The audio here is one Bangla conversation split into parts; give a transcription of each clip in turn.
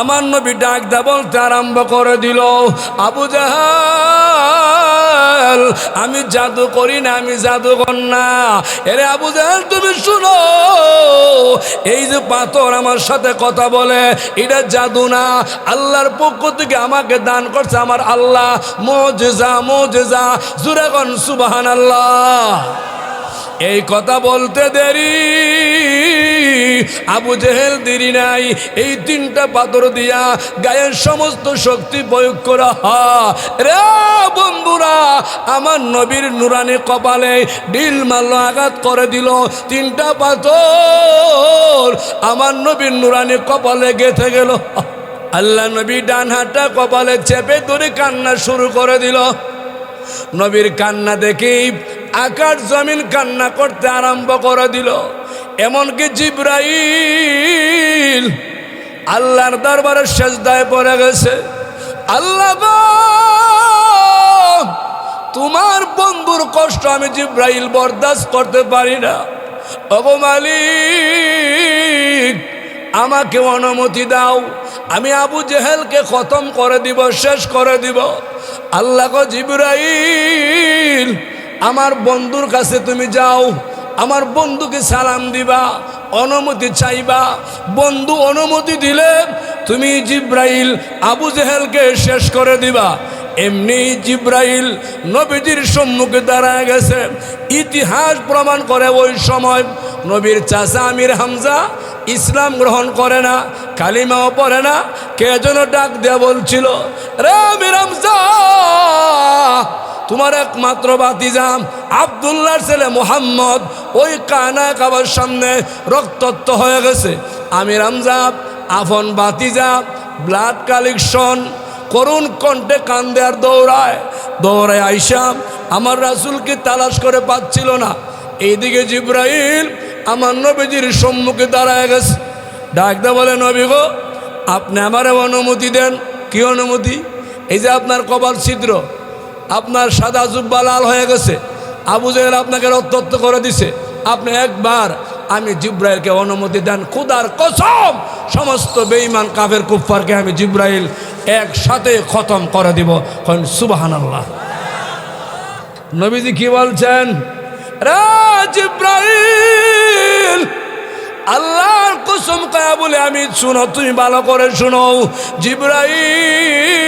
আমার নবী ডাক দা বলতে আরম্ভ করে দিল, আবু জাহাল, আমি জাদু করি না, আমি জাদুকর না। এরে আবু জাহাল, তুমি শুনো, এই যে পাথর আমার সাথে কথা বলে, এটা জাদু না। আল্লাহর পক্ষ থেকে আমাকে দান করছে আমার আল্লাহ, মোজেজা মোজেজা। জুরাগন সুবাহান আল্লাহ এই কথা বলতে দেরি। আবু জেহেল দেরি নাই। এই তিনটা পাথর দিয়া গায়ের সমস্ত শক্তি প্রয়োগ করা রে বন্ধুরা, আমার নবীর নুরানি কপালে ডিল মাল্ল আঘাত করে দিল। তিনটা পাথর আমার নবীর নুরানি কপালে গেথে গেল। আল্লাহ নবী ডান হাতটা কপালে চেপে ধরে কান্না শুরু করে দিল। নবীর কান্না দেখেই আকাশ জমিন কান্না করতে আরম্ভ করে দিল। এমনকি জিব্রাইল আল্লাহর দরবারে সেজদায় পড়ে গেছে। আল্লাহ তোমার বন্ধুর কষ্ট আমি জিব্রাইল বরদাস্ত করতে পারি না। অবমালিক আমাকে অনুমতি দাও। আমি আবু জেহেলকে খতম করে দিব, শেষ করে দিব। আল্লাহ জিব্রাইল, আমার বন্ধুর কাছে তুমি যাও। আমার বন্ধুকে সালাম দিবা, অনুমতি চাইবা। বন্ধু অনুমতি দিলে তুমি জিব্রাইল আবু জেহেলকে শেষ করে দিবা। এমনি জিব্রাইল নবীজির সম্মুখে দাঁড়ায় গেছে। ইতিহাস প্রমাণ করে ওই সময় নবীর চাচা আমির হামজা ইসলাম গ্রহণ করে না, কালিমাও পড়ে না। কে যেন ডাক দেয়া বলছিল, রে আমির হামজা তোমার একমাত্র বাতিজাম আবদুল্লাহর ছেলে মোহাম্মদ, ওই কানা কাবার সামনে রক্তত্ব হয়ে গেছে। আমি রামজাব আফন বাতিজা ব্লাড কালেকশন করুণ কণ্ঠে কান্দে আর দৌড়ায়। দৌড়ায় আইসাম আমার রাসুলকে তালাশ করে পাচ্ছিল না? এইদিকে জিব্রাইল আমার নবীজির সম্মুখে দাঁড়ায় গেছে। ডাকতে বলে, নবী গো, আপনি আমারে অনুমতি দেন। কি অনুমতি? এই যে আপনার কপাল ছিদ্র। আপনার সাদা জুব্বা লাল হয়ে গেছে। আবু জেহেল আপনাকে রক্তত্ব করে দিছে। আপনি একবার আমি জিব্রাইলকে অনুমতি দেন। খুদার কসম, সমস্ত বেঈমান কাফের কুফারকে আমি জিব্রাইল একসাথে খতম করে দিব। কন সুবাহান আল্লাহ নবীজি কি বলছেন? জিব্রাইল, আল্লাহর কসম কায়া বলে আমি শুনো, তুমি ভালো করে শুনো। জিব্রাইল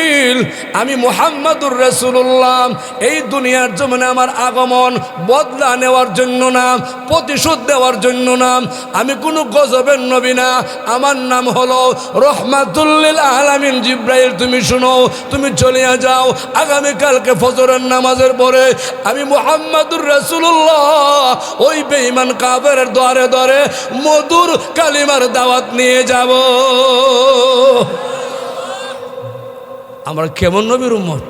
আমি মোহাম্মদুর রসুল্লাহ এই দুনিয়ার জমিনে আমার আগমন বদলা নেওয়ার জন্য না, প্রতিশোধ দেওয়ার জন্য না, আমি কোনো গজবের নবী না, আমার নাম হলো রহমাতুল্লিল আলামিন। জিব্রাইল, তুমি শুনো, তুমি চলে যাও আগামীকালকে ফজরের নামাজের পরে আমি মোহাম্মদুর রসুল্লাহ ওই বেঈমান কাবের দ্বারে দ্বারে মধুর কালিমার দাওয়াত নিয়ে যাব। আমরা কেমন নবীর উম্মত?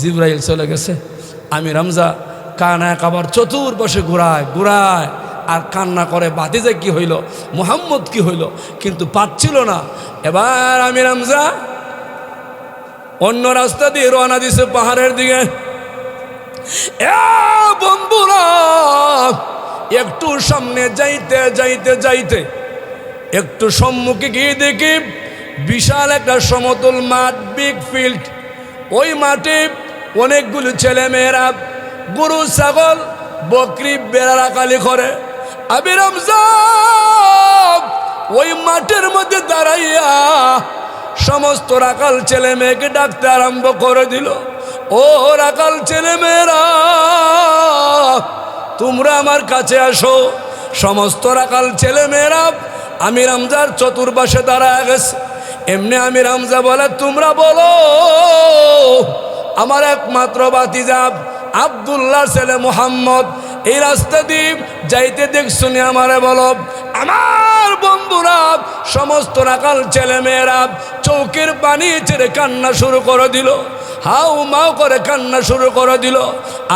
জিব্রাইল চলে গেছে। আমি রামজা কানা কাবার চতুর্পাশে ঘুরায় ঘুরায়, আর কান্না করে বাতিজে কি হইল, মোহাম্মদ কি হইল, কিন্তু পাচ্ছিল না। এবার আমি রামজা অন্য রাস্তা দিয়ে রওনা দিছে পাহাড়ের দিকে। একটু সামনে যাইতে যাইতে যাইতে, একটু সম্মুখে গিয়ে দেখি বিশাল একটা সমতল মাঠ বিগ ফিল্ড ওই মাঠে অনেকগুলো ছেলে মেয়েরা গরু, ছাগল, বকরি বেড়া কালি করে। আমি রমজান ওই মাঠের মধ্যে দাঁড়াইয়া সমস্ত রাকাল ছেলে মেয়েকে ডাকতে আরম্ভ করে দিল। ও রাকাল ছেলে মেয়েরা তোমরা আমার কাছে আসো। সমস্ত রাকাল ছেলে মেয়েরা আমি রামজার চতুর্পাশে দাঁড়ায় গেছে। এমনি আমি রামজা বলে, তোমরা বলো, আমার একমাত্র বাতিজাব আবদুল্লাহ ছেলে মোহাম্মদ, এই রাস্তা দিয়ে যাইতে দেখছুনি আমারে বলো? আমার বন্ধুরা, সমস্ত রাকাল ছেলে মেয়েরা চৌকের পানি ছেড়ে কান্না শুরু করে দিল। হাউ মাউ করে কান্না শুরু করে দিল।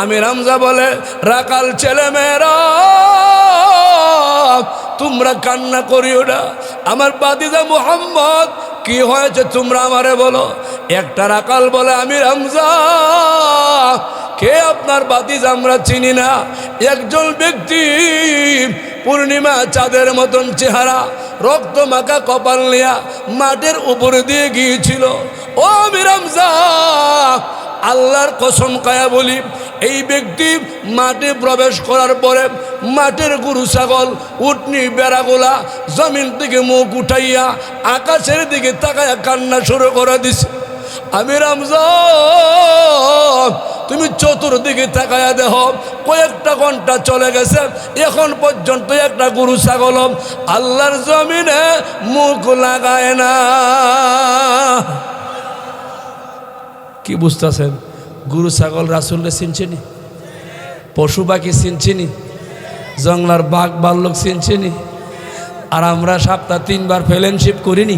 আমি রামজা বলে, রাকাল ছেলে মেয়েরা তোমরা কান্না করিও না। আমার বাদিদা মোহাম্মদ, কি হয়েছে তোমরা আমারে বলো? একটা রাকাল বলে, আমি রামজা, কে আপনার বাতিজ আমরা চিনি না। একজন ব্যক্তি পূর্ণিমা চাঁদের মতন চেহারা, রক্ত মাখা কপাল নিয়া মাঠের উপরে দিয়ে গিয়েছিল। ও মিরামজা আল্লাহর কসম কায়া বলি, এই ব্যক্তি মাঠে প্রবেশ করার পরে মাঠের গরু, ছাগল, উটনি, বেড়াগুলা জমিন থেকে মুখ উঠাইয়া আকাশের দিকে তাকায়া কান্না শুরু করে দিছে। আমি রামজান, তুমি চতুর্দিকে তাকায়া দেহ কয়েকটা ঘণ্টা চলে গেছে, এখন পর্যন্ত একটা গরু ছাগল আল্লাহর জমিনে মুখ লাগায় না। কি বুঝতেছেন? গরু ছাগল রাসুলরে চিনছেনি? পশু পাখি চিনছিনি? জংলার বাঘ বাল্যক চিনছিনি? আর আমরা সপ্তাহ তিনবার ফেলেনশিপ করিনি?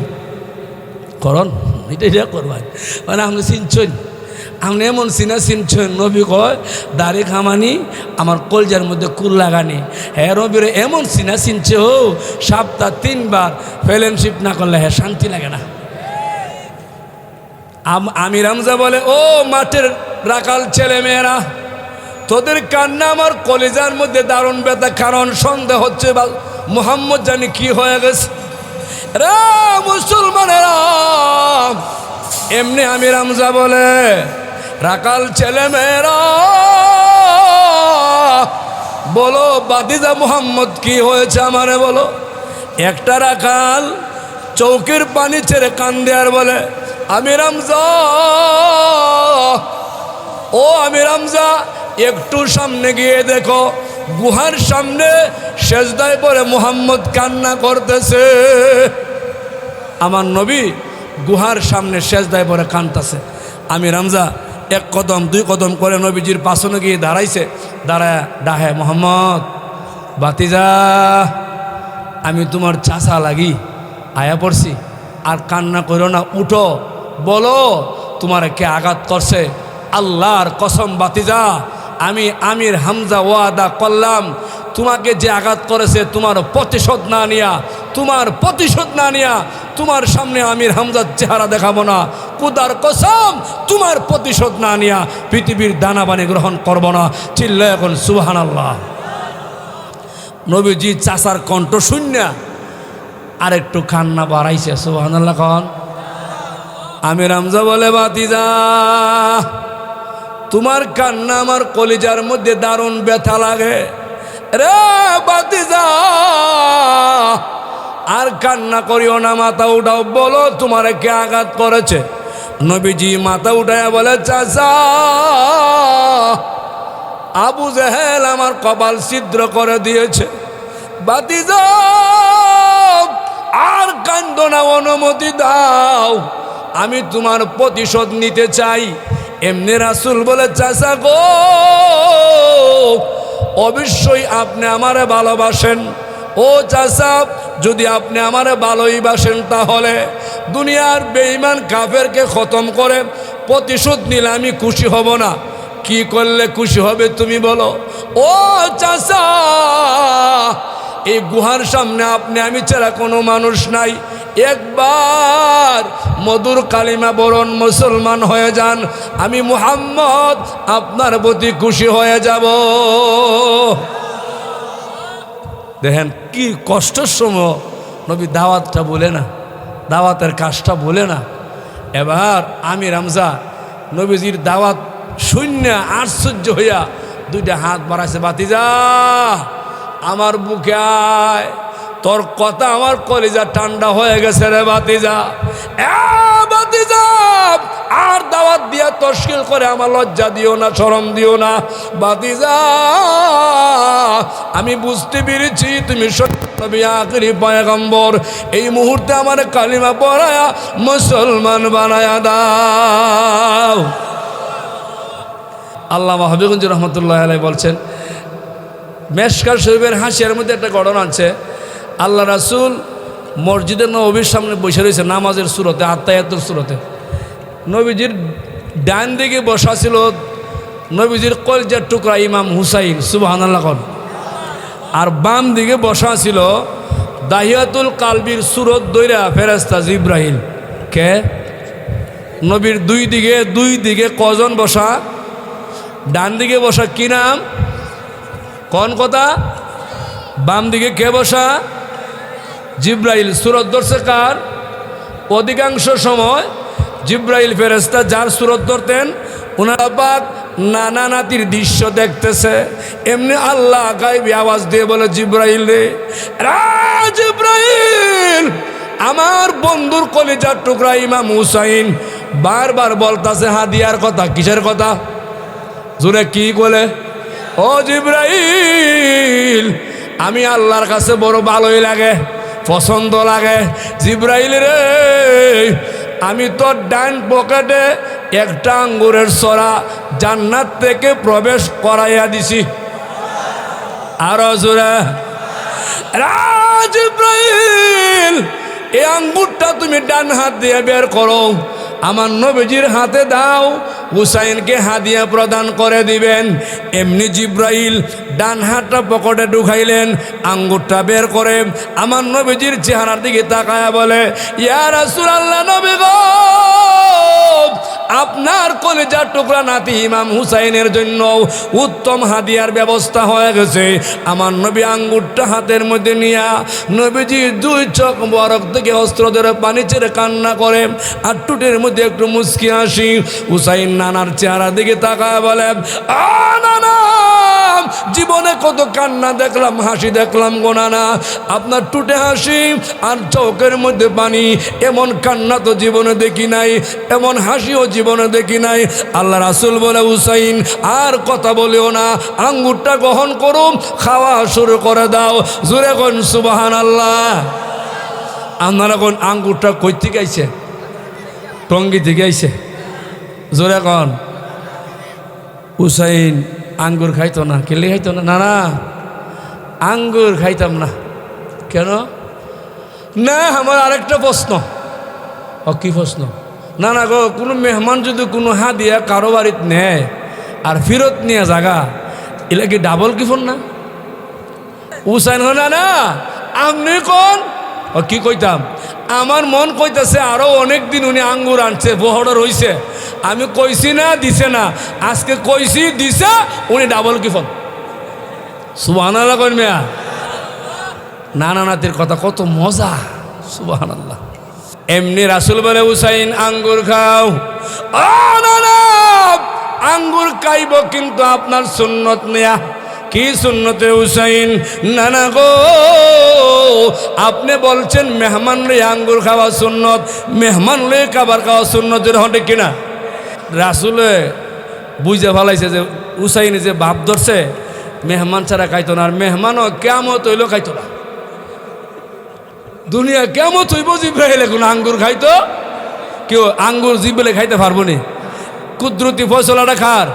করন এটা এটা করবেন মানে আপনি চিনছেন আপনি এমন চিনা চিনছেন নবী কয়, দাড়ি খামানি, আমার কলজার মধ্যে কুল লাগানি। হ্যাঁ রবির এমন চিনা চিনছে ও সপ্তাহ তিনবার ফেলেনশিপ না করলে হ্যাঁ শান্তি লাগে না। আম- রামজা বলে, ও মাঠের রাখাল ছেলে মেয়েরা তোদের কান্না আমার কলেজার মধ্যে দারুণ ব্যথা, কারণ সন্দেহ হচ্ছে মোহাম্মদ জানি কি হয়ে গেছে? রে মুসলমানেরা, এমনি আমি রামজা বলে, রাকাল ছেলে মেয়েরা বলো বাদিদা মোহাম্মদ কি হয়েছে আমারে বলো। একটা রাখাল চৌকির পানি ছেড়ে কান্দে আর বলে, আমি রামজা, ও আমি রামজা একটু সামনে গিয়ে দেখো, গুহার সামনে সেজদায় পরে মোহাম্মদ কান্না করতেছে। আমার নবী গুহার সামনে সেজদায় পরে কানতেছে আমি রামজা, এক কদম, দুই কদম করে নবীজির পাশনে গিয়ে দাঁড়াইছে। দাঁড়ায় ডাহে, মোহাম্মদ বাতিজা আমি তোমার চাষা লাগি, আয়া পড়ছি। আর কান্না করো না, উঠো, বলো, তোমার কে আঘাত করছে? আল্লাহর কসম বাতিজা আমি আমির হামজা ওয়াদা করলাম, তোমাকে যে আঘাত করেছে তোমার প্রতিশোধ না নিয়া, তোমার প্রতিশোধ না নিয়া তোমার সামনে আমির হামজার চেহারা দেখাবো না। কুদার কসম, তোমার প্রতিশোধ না নিয়া পৃথিবীর দানাবানি গ্রহণ করব না। চিল্ল এখন সুবাহান আল্লাহ নবীজি চাষার কণ্ঠ শূন্য আর একটু কান্না বাড়াইছে সুবাহান আল্লাহ কন। আমি রামজা বলে বাতিজা তোমার কান্না আমার কলিজার মধ্যে দারুণ ব্যথা লাগে। রে বাতিজা, আর কান্না করিও না, মাথা উঠাও, বলো তোমার কে আঘাত করেছে? নবীজি মাথা উঠায় বলে, চাচা, আবু জাহেল আমার কপাল ছিদ্র করে দিয়েছে। বাতিজা, আর কান্দ না, অনুমতি দাও। আমি তোমার প্রতিশোধ নিতে চাই। এমনি রাসুল বলে চাষা গো, অবশ্যই আপনি আমারে ভালোবাসেন। ও চাষা যদি আপনি আমারে ভালোই বাসেন তাহলে দুনিয়ার বেঈমান কাফেরকে খতম করে প্রতিশোধ নিলে আমি খুশি হব না। কি করলে খুশি হবে তুমি বলো? ও চাষা এই গুহার সামনে আপনি, আমি ছাড়া কোনো মানুষ নাই। একবার মধুর কালিমা বরণ মুসলমান হয়ে যান, আমি মুহাম্মদ আপনার প্রতি খুশি হয়ে যাব। দেখেন কি কষ্টের সময়, নবী দাওয়াতটা বলে না, দাওয়াতের কাজটা বলে না। এবার আমি রামজা, নবীজির দাওয়াত শূন্য, আশ্চর্য হইয়া দুইটা হাত বাড়াইছে বাতিজা আমার বুকে আয়। তোর কথা আমার কলিজা ঠান্ডা হয়ে গেছে রে বাতিজা আর দাওয়াত দিয়া তশকিল করে আমার লজ্জা দিও না, শরম দিও না। বাতিজা আমি বুঝতে পেরেছি তুমি সত্যি আখরি পয়গম্বর। এই মুহূর্তে আমার কালিমা পড়ায়া মুসলমান বানায়া দাও। আল্লাহ হাবিগঞ্জ রহমতুল্লাহ আলাই বলছেন, মেশকার শরীফের হাসিয়ার মধ্যে একটা ঘটনা আছে আল্লাহ রাসুল মসজিদের নবীর সামনে বসে রয়েছে নামাজের সুরতে আত্মায়াতের সুরতে। নবীজির ডান দিকে বসা ছিল নবীজির কলজার টুকরা ইমাম হুসাইন সুবাহান আর বাম দিকে বসা ছিল দাহিয়াতুল কালবির সুরত দৈরা ফেরাস্তা জিব্রাহিল। কে? নবীর দুই দিকে দুই দিকে কজন বসা? ডান দিকে বসা কি নাম? কোন কথা? বাম দিকে কে বসা? জিব্রাইল সুরত ধরছে কার? অধিকাংশ সময় জিব্রাইল ফেরেস্তা যার সুরত ধরতেন ওনারা পাক নানা নাতির দৃশ্য দেখতেছে। এমনি আল্লাহ গাইবি আওয়াজ দিয়ে বলে, জিব্রাইল রে জিব্রাইল, আমার বন্ধুর কলিজার টুকরা ইমাম হুসাইন বারবার বলতাছে হাদিয়ার কথা, কিসের কথা? জোরে কি বলে? ও জিব্রাইল, আমি আল্লাহর কাছে বড় ভালোই লাগে। পছন্দ লাগে। জিব্রাইল রে, আমি তো ডান পকেটে একটা আঙ্গুরের সরা জান্নাত থেকে প্রবেশ করাইয়া দিছি। আরও জোরে রাজ এই আঙ্গুরটা তুমি ডান হাত দিয়ে বের করো। আমার নবীজির হাতে দাও। হুসাইনকে হাদিয়া প্রদান করে দিবেন। এমনি জিব্রাইল ডান হাতটা পকেটে ঢুকাইলেন, আঙ্গুরটা বের করে আমার নবীজির চেহারার দিকে তাকায়া বলে ইয়ার আসুর আল্লাহ নবী গো! আপনার কলেজার টুকরা নাতি ইমাম হুসাইনের জন্য উত্তম হাদিয়ার ব্যবস্থা হয়ে গেছে। আমার নবী আঙ্গুরটা হাতের মধ্যে নিয়া নবীজি দুই চোখ বরফ থেকে অস্ত্র ধরে পানি ছেড়ে কান্না করে আর টুটের মধ্যে একটু মুসকি আসি হুসাইন নানার চেহারা দিকে তাকায় বলে "আ, নানা! জীবনে কত কান্না দেখলাম, হাসি দেখলাম গো নানা আপনার টুটে হাসি আর চোখের মধ্যে পানি, এমন কান্না তো জীবনে দেখি নাই, এমন হাসিও জীবনে দেখি নাই। আল্লাহ রাসুল বলে, হুসাইন, আর কথা বলেও না, আঙ্গুরটা গ্রহণ করুন খাওয়া শুরু করে দাও। জোরে কোন সুবাহান আল্লাহ আপনারা কোন, আঙ্গুরটা কই থেকে আইছে? টঙ্গি জোরে কন। হুসাইন আঙ্গুর খাইতো না, কেলে খাইতো না? না না, আঙ্গুর খাইতাম না। কেন? না, আমার আরেকটা প্রশ্ন। ও, কি প্রশ্ন? না না গো, কোনো মেহমান যদি কোনো হা দিয়া কারও বাড়িত নেয় আর ফিরত নিয়ে জাগা, এলা কি ডাবল কি ফোন না? উসাইন হয় না না, আপনি কোন? ও, কি কইতাম? আমার মন কইতাছে আরও অনেক দিন উনি আঙ্গুর আনছে, বহড় রইছে। আমি কইছি না, দিছে না। আজকে কইছি, দিছে, উনি ডাবল কি ফোন সুবাহান আল্লাহ কইন মেয়া। নানা নাতির কথা, কত মজা। সুবাহান আল্লাহ এমনি রাসুল বলে, হুসাইন, আঙ্গুর খাও। আঙ্গুর খাইব কিন্তু আপনার সুন্নত নেয়া কি সুন্নতে হুসাইন? নানা গো, আপনি বলছেন মেহমান রে আঙ্গুর খাওয়া সুন্নত। মেহমান রে খাবার খাওয়া সুন্নতের হটে কিনা? রাসুলে বুঝে ভালাইছে যে হুসাইন যে বাপ ধরছে, মেহমান ছাড়া খাইতো না, আর মেহমানও কেমত তৈল খাইতো না। দুনিয়া কেমত হইব জিব্রাহিলে কোনো আঙ্গুর খাইতো, কেউ আঙ্গুর জিবলে খাইতে পারব নি। কুদরতি ফসলাটা খার,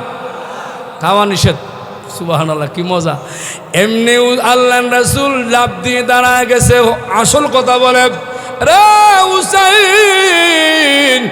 খাওয়া নিষেধ। সুবাহান আল্লাহ কি মজা। এমনি আল্লাহ রাসুল লাভ দিয়ে দাঁড়ায় গেছে, আসল কথা বলে, রে হুসাইন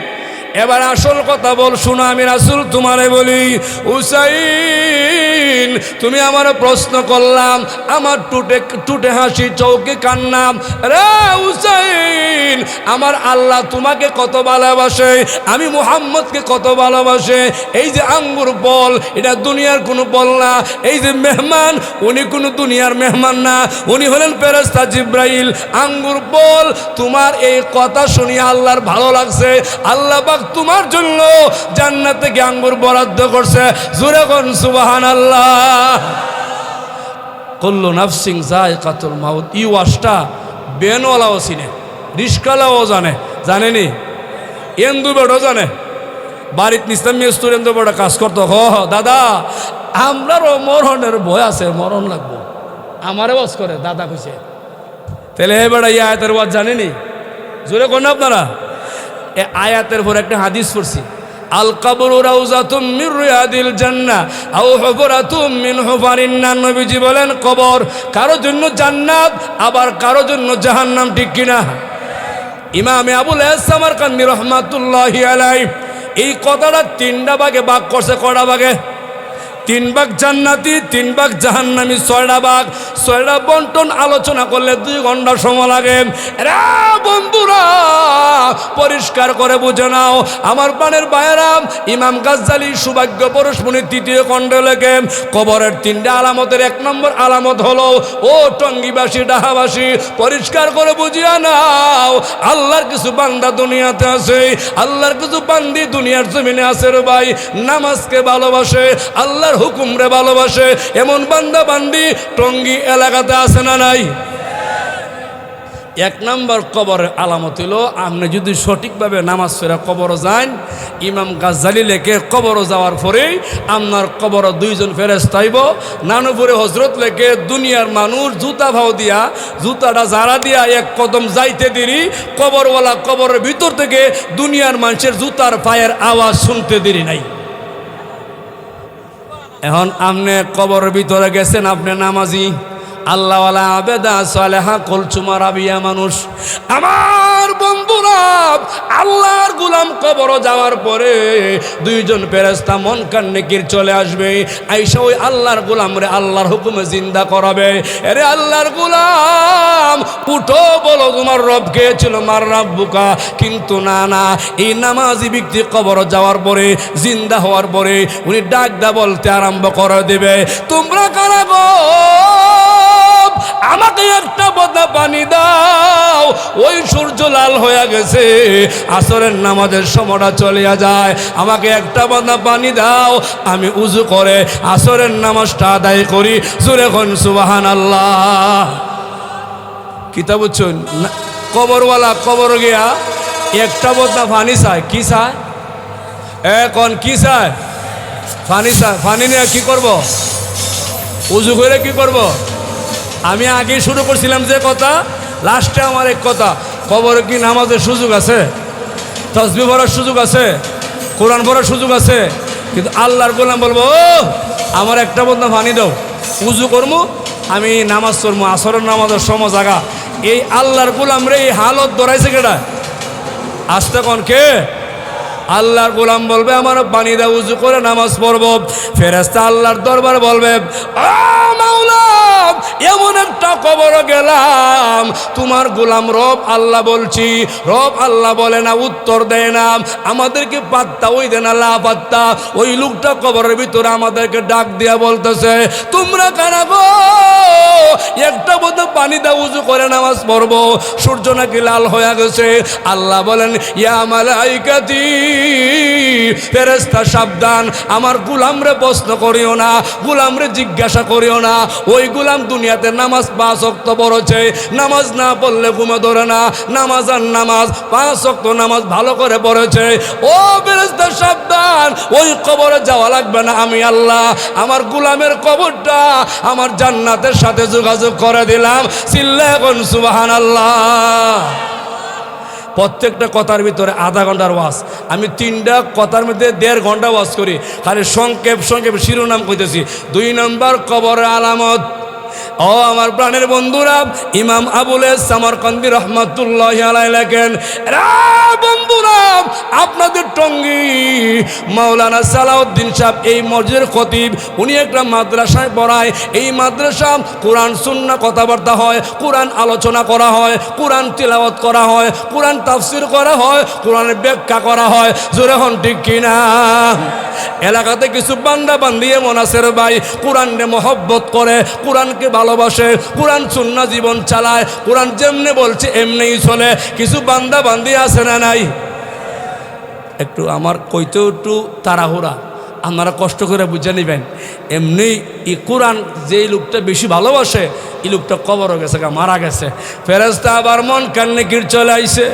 এবার আসল কথা বল, শোনো আমি রাসুল তোমারে বলি, হুসাইন, তুমি আমার প্রশ্ন করলাম, আমার টুটে টুটে হাসি, চৌকে কান্নাম রে হুসাইন, আমার আল্লাহ তোমাকে কত ভালোবাসে, আমি মুহাম্মদকে কত ভালোবাসে, এই যে আঙ্গুর বল, এটা দুনিয়ার কোনো বল না, এই যে মেহমান, উনি কোনো দুনিয়ার মেহমান না, উনি হলেন ফেরেস্তা জিব্রাইল, আঙ্গুর বল, তোমার এই কথা শুনিয়ে আল্লাহর ভালো লাগছে, আল্লাহ পাক তোমার জন্য জান্নাত থেকে বরাদ্দ করছে। জোরে কোন সুবাহান আল্লাহ কল্লো নাফসিং যায় কাতুল মাউত। ই ওয়াশটা বেনওয়ালাও চিনে, রিস্কালাও জানে। জানেনি? এন্দু বেড়ো জানে। বাড়িত নিস্তাম স্টুডেন্ট বড় কাজ করতো। হ দাদা, আমরারও মরণের ভয় আছে, মরণ লাগবো। আমারে বাস করে, দাদা কইছে। তাহলে বেড়া, এই আয়াতের ওয়াজ জানেনি? জোরে কোন আপনারা? এ আয়াতের পর একটা হাদিস পড়ছি। আল কাবর রাউজাতুম বলেন, কবর কারও জন্য জান্নাত, আবার কারও জন্য জাহান্নাম, ঠিক কিনা ইমামে আবুল সামার কান্দি রহমাতুল্লাহ আলাই এই কথাটা তিনটা ভাগে বাক করছে কটা ভাগে? তিন ভাগ জান্নাতি, তিন ভাগ জাহান্নামি, ছয়টা ভাগ ছয়টা বন্টন আলোচনা করলে দুই ঘণ্টা সময় লাগে। রা বন্ধুরা, পরিষ্কার করে বুঝে নাও। আমার প্রাণের বায়রাম ইমাম গাজ্জালি সৌভাগ্য পরশমণি তৃতীয় খণ্ড লেখে, কবরের তিনটা আলামতের এক নম্বর আলামত হলো, ও টঙ্গিবাসী, ডাহাবাসী, পরিষ্কার করে বুঝিয়া নাও, আল্লাহর কিছু বান্দা দুনিয়াতে আছে, আল্লাহর কিছু বান্দি দুনিয়ার জমিনে আছে রে ভাই। নামাজকে ভালোবাসে, আল্লাহর হুকুমরে ভালোবাসে? এমন বান্দা বান্দি টঙ্গি এলাকাতে আছে না নাই? এক নম্বর কবরের আলামত হলো, আপনি যদি সঠিকভাবে নামাজ ফেরা কবর যান, ইমাম গাজ্জালি লেখে কবর যাওয়ার পরেই আপনার কবর দুইজন ফেরেস তাইব নানুপুরে হজরত লেখে, দুনিয়ার মানুষ জুতা ভাও দিয়া, জুতাটা জারা দিয়া এক কদম যাইতে দিরি, কবরওয়ালা কবরের ভিতর থেকে দুনিয়ার মানুষের জুতার পায়ের আওয়াজ শুনতে দেরি নাই। এখন আপনি কবরের ভিতরে গেছেন আপনি নামাজি। আল্লাহওয়ালা আবেদা সালেহা কলচুমার আবিয়া মানুষ। আমার বন্ধুরা, আল্লাহর গুলাম কবর যাওয়ার পরে দুইজন ফেরেস্তা মন কান্নেকির চলে আসবে। আইসা ওই আল্লাহর গুলাম রে আল্লাহর হুকুমে জিন্দা করাবে। আরে আল্লাহর গুলাম উঠো বলো তোমার রব কে ছিল? মার রাব্বুকা। কিন্তু না না, এই নামাজি ব্যক্তি কবর যাওয়ার পরে, জিন্দা হওয়ার পরে উনি ডাক দা বলতে আরম্ভ করে দেবে। তোমরা কারা গো? আমাকে একটা বদা পানি দাও। ওই সূর্য লাল হয়ে গেছে। আসরের নামাজের সময়টা চলিয়া যায়। আমাকে একটা বদা পানি দাও। আমি উজু করে আসরের নামাজটা আদায় করি। জোরে খন সুবাহান আল্লাহ কিতা বুঝছেন? না, কবরওয়ালা কবর গিয়া একটা বদনা পানি চায়। কি চায়? এখন কি চায়? ফানি ফানি নিয়ে কি করব? উজু করে কি করব? আমি আগে শুরু করছিলাম যে কথা, লাস্টে আমার এক কথা, কবরে কি নামাজের সুযোগ আছে? তসবি ভরার সুযোগ আছে? কোরআন ভরার সুযোগ আছে? কিন্তু আল্লাহর গোলাম বলব, ও, আমার একটা বন্ধু পানি দাও, উজু করব আমি নামাজ পড়ব আসরের নামাজের সম জায়গা এই আল্লাহর গোলাম রে, এই হালত ধরাইছে কেটা আসতে কোন কে? আল্লাহর গোলাম বলবে, আমার পানি দা, উজু করে নামাজ পড়ব। ফেরেস্তা আল্লাহর দরবার বলবে এমন একটা কবর গেলাম। তোমার গোলাম রব আল্লাহ বলছি, রব আল্লাহ বলে না, উত্তর দেয় না। আমাদেরকে পাত্তা, ওই দেয় না লা পাত্তা। ওই লোকটা কবরের ভিতরে আমাদেরকে ডাক দিয়া বলতেছে, তোমরা কারা গো? একটা বোধ পানি দা, উজু করে নামাজ পড়ব। সূর্য নাকি লাল হয়ে গেছে। আল্লাহ বলেন, ইয়া মালাইকাতি ফেরেস্তা সাবধান, আমার গুলামরে প্রশ্ন করিও না, গুলামরে জিজ্ঞাসা করিও না, ওই গুলাম দুনিয়াতে নামাজ পাঁচ অক্ত পড়েছে নামাজ না পড়লে ঘুমে ধরে না, নামাজ আর নামাজ পাঁচ অক্ত নামাজ ভালো করে পড়েছে ও ফেরেস্তা সাবধান, ওই কবরে যাওয়া লাগবে না আমি আল্লাহ, আমার গুলামের কবরটা আমার জান্নাতের সাথে যোগাযোগ করে দিলাম চিল্লা এখন সুবাহান আল্লাহ প্রত্যেকটা কথার ভিতরে আধা ঘণ্টার ওয়াজ। আমি তিনটা কথার মধ্যে দেড় ঘণ্টা ওয়াজ করি। খালি সংক্ষেপ সংক্ষেপ শিরোনাম কইতেছি। দুই নম্বর কবর আলামত। ও আমার প্রাণের বন্ধুরা, ইমাম আবুলে সামরকন্দি রহমতুল্লাহ লেখেন বন্ধুরা, আপনাদের টঙ্গি মাওলানা সালাউদ্দিন সাহেব এই মসজিদের খতিব, উনি একটা মাদ্রাসায় পড়ায়। এই মাদ্রাসা কোরআন শূন্য কথাবার্তা হয়, কোরআন আলোচনা করা হয়, কোরআন তিলাওয়াত করা হয়, কোরআন তাফসির করা হয়, কোরআনের ব্যাখ্যা করা হয়। জোরে হন ঠিক কিনা এলাকাতে কিছু বান্দা বান্দি এমন আছে রে ভাই কোরআনকে মহব্বত করে, কোরআনকে ভালোবাসে, কোরআন শূন্য জীবন চালায়, কোরআন যেমনে বলছে এমনিই চলে। কিছু বান্দা বান্দি আছে না নাই? একটু আমার কইতেও একটু তাড়াহুড়া, আপনারা কষ্ট করে বুঝে নেবেন। এমনি ই কোরআন যেই লোকটা বেশি ভালোবাসে, এই লোকটা কবরও গেছে মারা গেছে। ফেরেস্তা আবার মন কান্নিকির চলে আইসে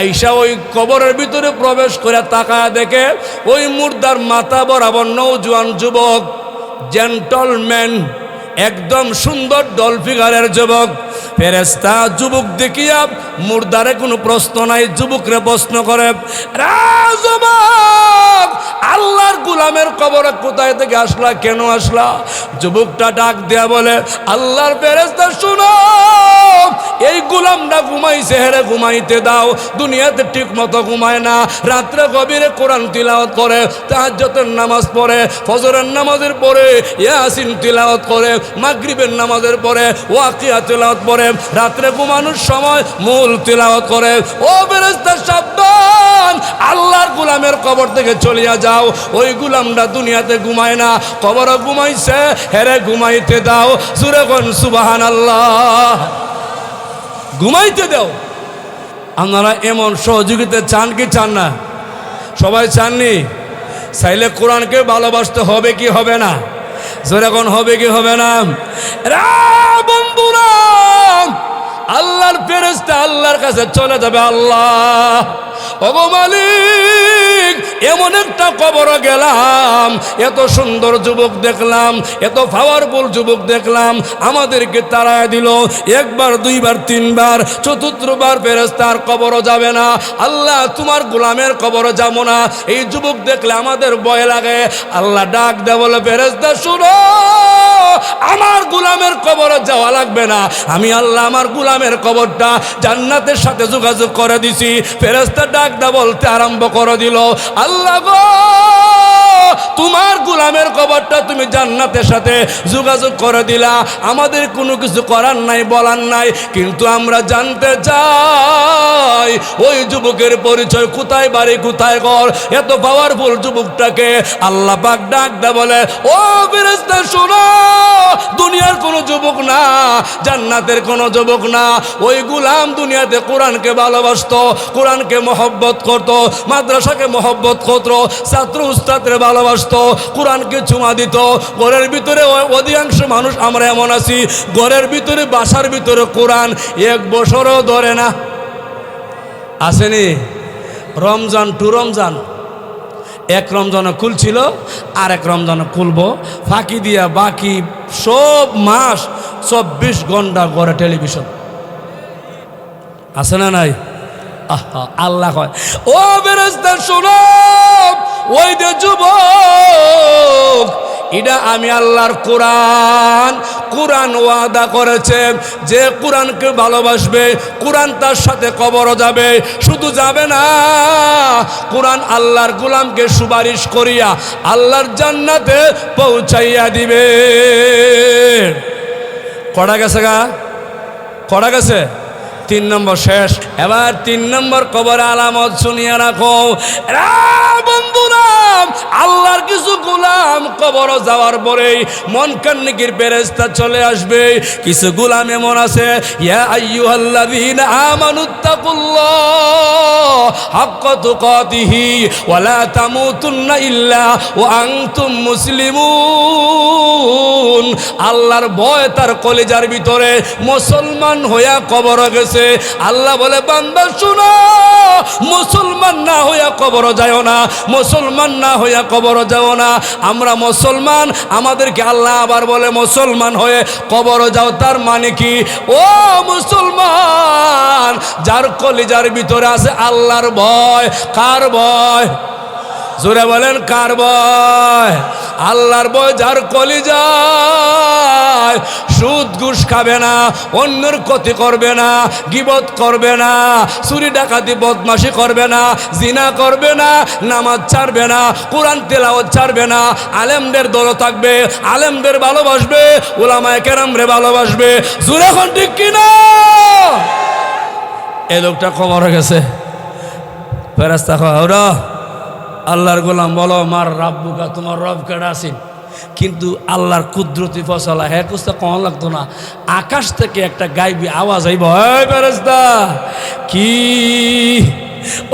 আইসা ওই কবরের ভিতরে প্রবেশ করে তাকায় দেখে, ওই মুর্দার মাথা বরাবর নৌজোয়ান যুবক, জেন্টলম্যান। একদম সুন্দর ডলফিগারের যুবক। ফেরেস্তা যুবক দেখিয়া মুর্দারে কোনো প্রশ্ন নাই, যুবকরে প্রশ্ন করে, "রা যুবক, আল্লাহর গুলামের কবর কোথায় থেকে আসলা, কেন আসলা? যুবকটা ডাক দেয়া বলে, আল্লাহর ফেরেস্তা শুনো গোলামটা ঘুমাইছে হেরে ঘুমাইতে দাও। দুনিয়াতে ঠিক মতো ঘুমায় না। রাত্রে গভীরে কোরআন তিলাওয়াত করে তাহাজ্জতের নামাজ পড়ে, ফজরের নামাজের পরে ইয়াসিন তিলাওয়াত করে, মাগরিবের নামাজের পরে ওয়াকিয়া তিলাওয়াত পড়ে, রাত্রে ঘুমানোর সময় মূল তিলাওয়াত করে। ও বেরেস্তা সাবধান, আল্লাহর গুলামের কবর থেকে চলিয়া যাও। ওই গুলামটা দুনিয়াতে ঘুমায় না। কবর ঘুমাইছে, হেরে ঘুমাইতে দাও। সুরে কোন সুবাহান আল্লাহ ঘুমাইতে দাও। আপনারা এমন সহযোগিতা চান কি চান না? সবাই চাননি? চাইলে কোরআনকে ভালোবাসতে হবে কি হবে না? যেরকম হবে কি হবে না? বন্ধুরা, আল্লাহর ফেরেস্তা আল্লাহর কাছে চলে যাবে আল্লাহ। ওগো মালিক, এমন একটা কবর গেলাম, এত সুন্দর যুবক দেখলাম, এত পাওয়ারফুল যুবক দেখলাম, আমাদেরকে তাড়ায় দিল, একবার, দুইবার, তিনবার, চতুর্থবার ফেরেস্তার কবরও যাবে না। আল্লাহ, তোমার গোলামের কবরও যাব না। এই যুবক দেখলে আমাদের ভয় লাগে। আল্লাহ ডাক দে বলে ফেরেস্তা শুনো, আমার গুলামের কবরে যাওয়া লাগবে না। আমি আল্লাহ আমার গুলামের কবরটা জান্নাতের সাথে যোগাযোগ করে দিছি। ফেরেস্তা ডাক দা বলতে আরম্ভ করে দিল, আল্লাহ তোমার গুলামের কবরটা তুমি জান্নাতের সাথে যোগাযোগ করে দিলা। আমাদের কোনো কিছু করার নাই, বলার নাই, কিন্তু আমরা জানতে চাই, ওই যুবকের পরিচয় কোথায়, বাড়ি কোথায়, ঘর? এত পাওয়ারফুল যুবকটাকে আল্লাহ পাক ডাক দা বলে, ও ফেরেস্তা শোনো, দুনিয়ার কোনো যুবক না, জান্নাতের কোনো যুবক না। ওই গুলাম দুনিয়াতে কোরআনকে ভালোবাসতো, কোরআনকে মহব্বত করত, মাদ্রাসাকে মহব্বত করত, ছাত্র উস্তাদের ভালোবাসত, কোরআনকে চুমা দিত। ঘরের ভিতরে অধিকাংশ মানুষ, আমরা এমন আছি, ঘরের ভিতরে, বাসার ভিতরে কোরআন এক বছরও ধরে না। আসেনি? রমজান টু রমজান। এক রমজানে খুলছিল আর এক রমজানে খুলবো ফাঁকি দিয়া বাকি সব মাস চব্বিশ ঘণ্টা ঘরে টেলিভিশন। আছে না নাই? আল্লাহ কয়, ও বেরেস্তা শোনো, ওই যে যুবক, এটা আমি আল্লাহর কোরআন কোরআন ওয়াদা করেছে, যে কোরআনকে ভালোবাসবে, কোরআন তার সাথে কবরও যাবে, শুধু যাবে না, কোরআন আল্লাহর গোলামকে সুপারিশ করিয়া আল্লাহর জান্নাতে পৌঁছাইয়া দিবে। কড়া গেছে গা? কড়া গেছে? তিন নম্বর শেষ। এবার তিন নম্বর কবর আলামত শুনিয়া রাখো। এরা বন্ধুরা, আল্লাহর কিছু গোলাম কবর যাওয়ার পরেই মন কান্নিকির পেরেস্তা চলে আসবে। কিছু গোলাম এমন আছে ইল্লা আল্লাহর ভয় তার কলেজার ভিতরে মুসলমান হইয়া কবর গেছে। আল্লাহ বলে, বান্দা, শুনো, মুসলমান না হইয়া কবর যায় না, মুসলমান না হইয়া কবর যাও না। আমরা মুসলমান, আমাদেরকে আল্লাহ আবার বলে, মুসলমান হয়ে কবর যাও, তার মানে কি? ও মুসলমান, যার কলিজার ভিতরে আছে আল্লাহর ভয়, কার ভয়? জোরে বলেন, কার ভয়? আল্লাহর ভয় যার কলি যায় সুদ ঘুষ খাবে না, অন্যের ক্ষতি করবে না, গিবত করবে না, চুরি ডাকাতি, বদমাশি করবে না, জিনা করবে না, নামাজ ছাড়বে না, কোরআন তেলাওয়াত ছাড়বে না, আলেমদের দল থাকবে, আলেমদের ভালোবাসবে ওলামায় কেরামরে ভালোবাসবে। জোরে এখন ঠিক কিনা এই লোকটা খবর হয়ে গেছে ফেরাস্তা ওরা আল্লাহর গোলাম বলো, মার রাব্বুকা, তোমার রব কেডা আছেন? কিন্তু আল্লাহর কুদরতি ফসলা হ্যাঁ কুস্তা কম লাগতো না। আকাশ থেকে একটা গাইবি আওয়াজ আইব, এই ফেরেস্তা কি?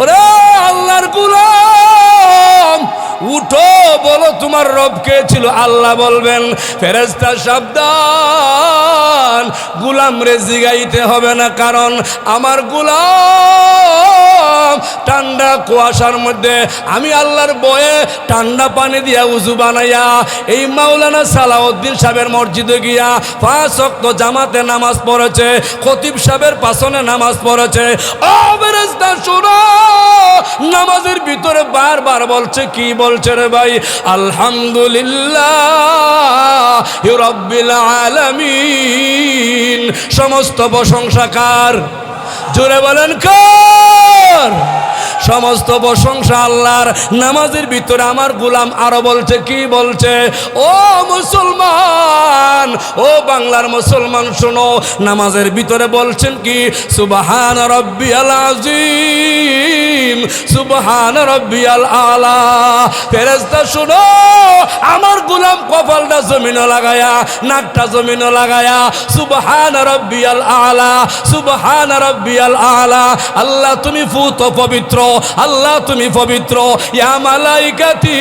ওরে আল্লাহর গোলাম উঠো, বলো তোমার রব কে ছিল? আল্লাহ বলবেন ফেরেস্তা সাবধান, গুলাম রে জিগাইতে হবে না, কারণ আমার গুলাম ঠান্ডা কুয়াশার মধ্যে, আমি আল্লাহর বয়ে ঠান্ডা পানি দিয়া উজু বানাইয়া, এই মাওলানা সালাউদ্দিন সাহেবের মসজিদে গিয়া পাঁচ অক্ত জামাতে নামাজ পড়েছে, খতিব সাহেবের পাশনে নামাজ পড়েছে। ও বেরেস্তা শুনো, নামাজের ভিতরে বারবার বলছে, কি বলছে রে ভাই আলহামদুলিল্লাহ রব্বিল আলামিন। সমস্ত প্রশংসা কার? জোরে বলেন, কর! সমস্ত প্রশংসা আল্লাহর নামাজের ভিতরে আমার গুলাম আরও বলছে, কি বলছে? ও মুসলমান, ও বাংলার মুসলমান, শোনো, নামাজের ভিতরে বলছেন কি? সুবাহান রব্বি আল আজিম সুবাহান রব্বি আল। ফেরেস্তা শোনো, আমার গুলাম কপালটা জমিনে লাগায়া, নাকটা জমিনে লাগায়া, সুবহান রব্বিয়াল আলা, সুবহান রব্বিয়াল আলা, আল্লাহ তুমি ফুত পবিত্র, আল্লাহ তুমি পবিত্র। ইয়া মালাইকাতি,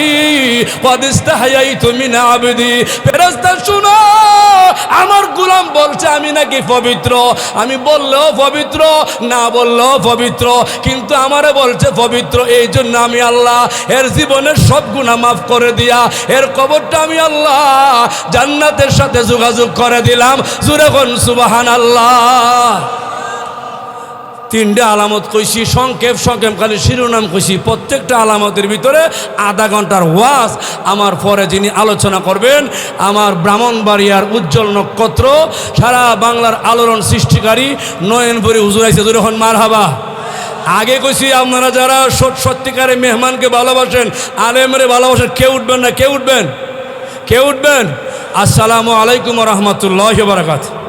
কদ ইস্তাহাইতু মিন আবদি। ফেরেশতা, শুনো, আমার গুলাম বলছে আমি নাকি পবিত্র। আমি বললেও পবিত্র, না বললেও পবিত্র, কিন্তু আমারে বলছে পবিত্র। এই জন্য আমি আল্লাহ, এর জীবনের সব গুণা মাফ করে দিয়া, এর কবরটা আমি আল্লাহ জান্নাতের সাথে যোগাযোগ করে দিলাম। জুরে কোন সুবাহান আল্লাহ তিনটে আলামত কইছি, সংক্ষেপ সংক্ষেপ, খালি শিরোনাম কইছি। প্রত্যেকটা আলামতের ভিতরে আধা ঘণ্টার ওয়াজ। আমার পরে যিনি আলোচনা করবেন, আমার ব্রাহ্মণবাড়িয়ার উজ্জ্বল নক্ষত্র, সারা বাংলার আলোড়ন সৃষ্টিকারী, নয়নপুরি হুজুর আইসে যখন মার হাবা আগে কইছি, আপনারা যারা সত- সত্যিকারে মেহমানকে ভালোবাসেন, আলেমরে ভালোবাসেন, কে উঠবেন না, কে উঠবেন? কে উঠবেন? আসসালামু আলাইকুম রহমতুল্লাহ বারাকাত